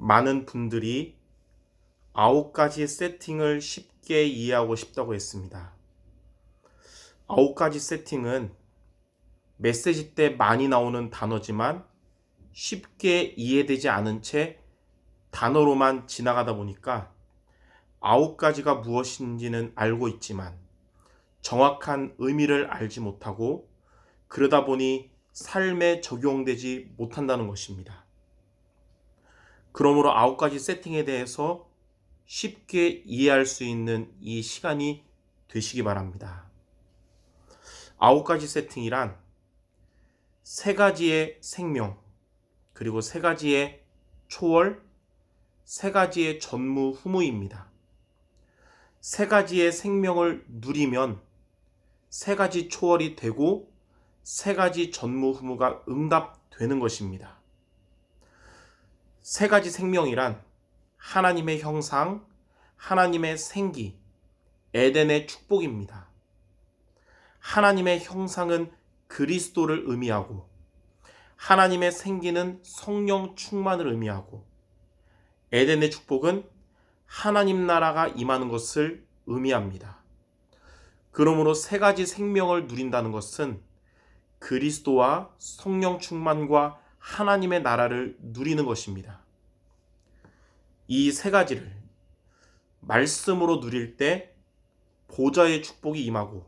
많은 분들이 아홉 가지 세팅을 쉽게 이해하고 싶다고 했습니다. 아홉 가지 세팅은 메시지 때 많이 나오는 단어지만 쉽게 이해되지 않은 채 단어로만 지나가다 보니까 아홉 가지가 무엇인지는 알고 있지만 정확한 의미를 알지 못하고 그러다 보니 삶에 적용되지 못한다는 것입니다. 그러므로 아홉 가지 세팅에 대해서 쉽게 이해할 수 있는 이 시간이 되시기 바랍니다. 아홉 가지 세팅이란 세 가지의 생명, 그리고 세 가지의 초월, 세 가지의 전무후무입니다. 세 가지의 생명을 누리면 세 가지 초월이 되고 세 가지 전무후무가 응답되는 것입니다. 세 가지 생명이란 하나님의 형상, 하나님의 생기, 에덴의 축복입니다. 하나님의 형상은 그리스도를 의미하고 하나님의 생기는 성령 충만을 의미하고 에덴의 축복은 하나님 나라가 임하는 것을 의미합니다. 그러므로 세 가지 생명을 누린다는 것은 그리스도와 성령 충만과 하나님의 나라를 누리는 것입니다. 이 세 가지를 말씀으로 누릴 때 보좌의 축복이 임하고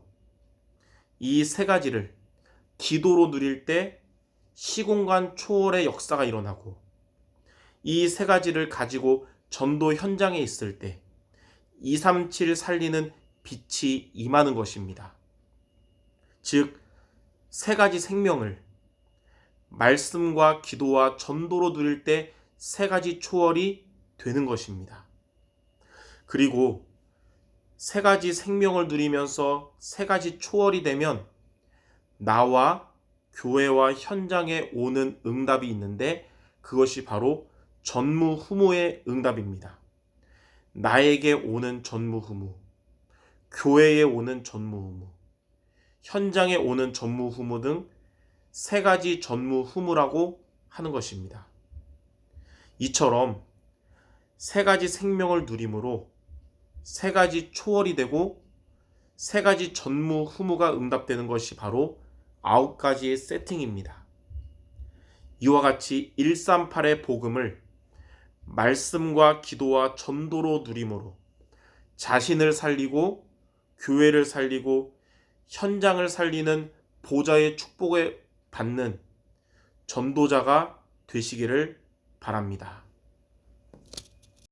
이 세 가지를 기도로 누릴 때 시공간 초월의 역사가 일어나고 이 세 가지를 가지고 전도 현장에 있을 때 237 살리는 빛이 임하는 것입니다. 즉, 세 가지 생명을 말씀과 기도와 전도로 누릴 때 세 가지 초월이 되는 것입니다. 그리고 세 가지 생명을 누리면서 세 가지 초월이 되면 나와 교회와 현장에 오는 응답이 있는데 그것이 바로 전무후무의 응답입니다. 나에게 오는 전무후무, 교회에 오는 전무후무, 현장에 오는 전무후무 등 세 가지 전무후무라고 하는 것입니다. 이처럼 세 가지 생명을 누림으로 세 가지 초월이 되고 세 가지 전무후무가 응답되는 것이 바로 아홉 가지의 세팅입니다. 이와 같이 138의 복음을 말씀과 기도와 전도로 누림으로 자신을 살리고 교회를 살리고 현장을 살리는 보좌의 축복을 받는 전도자가 되시기를 바랍니다.